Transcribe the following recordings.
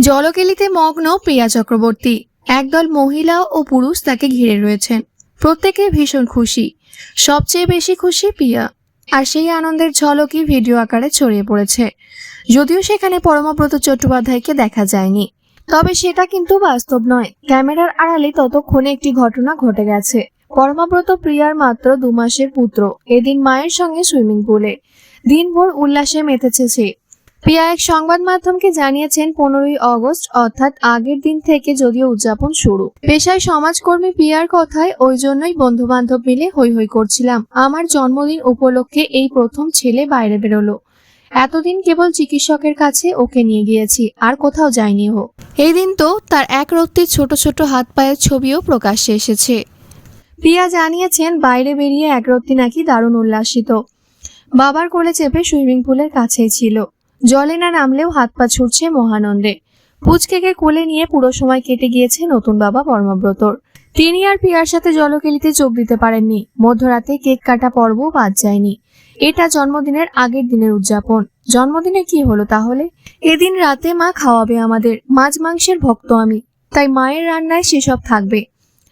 জলকেলিতে মগ্ন প্রিয়া চক্রবর্তী। একদল মহিলা ও পুরুষ তাকে ঘিরে রয়েছেন। প্রত্যেকে ভীষণ খুশি। সবচেয়ে বেশি খুশি প্রিয়া। আর সেই আনন্দের ঝলকই ভিডিও আকারে ছড়িয়ে পড়েছে। যদিও সেখানে পরমব্রত চট্টোপাধ্যায়কে দেখা যায়নি। তবে সেটা কিন্তু বাস্তব নয়। ক্যামেরার আড়ালে ততক্ষণে একটি ঘটনা ঘটে গেছে। পরমব্রত প্রিয়ার মাত্র দু মাসের পুত্র। এদিন মায়ের সঙ্গে সুইমিং পুলে। দিনভর উল্লাসে মেতেছে সে। প্রিয়া এক সংবাদ মাধ্যমকে জানিয়েছেন, পনেরোই অগস্ট, অর্থাৎ আগের দিন থেকে যদিও উদযাপন শুরু। পেশায় সমাজকর্মী প্রিয়ার কথায়, ওই জন্যই বন্ধু বান্ধব মিলে হই হই করছিলাম। আমার জন্মদিন উপলক্ষে এই প্রথম ছেলে বাইরে বেরোলো। এতদিন কেবল চিকিৎসকের কাছে ওকে নিয়ে গিয়েছি, আর কোথাও যায়নি ও। এই দিন তো তার এক রত্তির ছোট ছোট হাত পায়ের ছবিও প্রকাশ্যে এসেছে। প্রিয়া জানিয়েছেন, বাইরে বেরিয়ে এক রত্তি নাকি দারুণ উল্লাসিত। বাবার কোলে চেপে সুইমিং পুলের কাছেই ছিল। জলে না নামলেও হাত পা ছুটছে মহানন্দে। পুচকেকে কোলে নিয়ে পুরো সময় কেটে গিয়েছে নতুন বাবা পরমব্রতর তিনি আর পিয়ার সাথে জলকেলিতে যোগ দিতে পারেননি। মধ্যরাতে কেক কাটা পর্বও বাদ যায়নি। এটা জন্মদিনের আগের দিনের উদযাপন। জন্মদিনে কি হলো তাহলে? এদিন রাতে মা খাওয়াবে আমাদের। মাছ মাংসের ভক্ত আমি। তাই মায়ের রান্নায় সেসব থাকবে।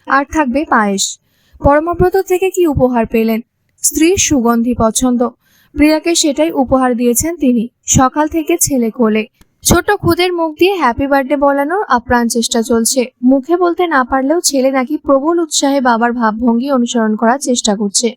আর থাকবে পায়েস। পরমব্রত থেকে কি উপহার পেলেন? স্ত্রীর সুগন্ধি পছন্দ। প্রিয়াকে সেটাই উপহার দিয়েছেন তিনি, সকাল থেকে ছেলে কোলে। ছোট খুদের মুখ দিয়ে হ্যাপি বার্থডে বলানোর আপ্রাণ চেষ্টা চলছে। মুখে বলতে না পারলেও ছেলে নাকি প্রবল উৎসাহে বাবার ভাবভঙ্গি অনুসরণ করার চেষ্টা করছে।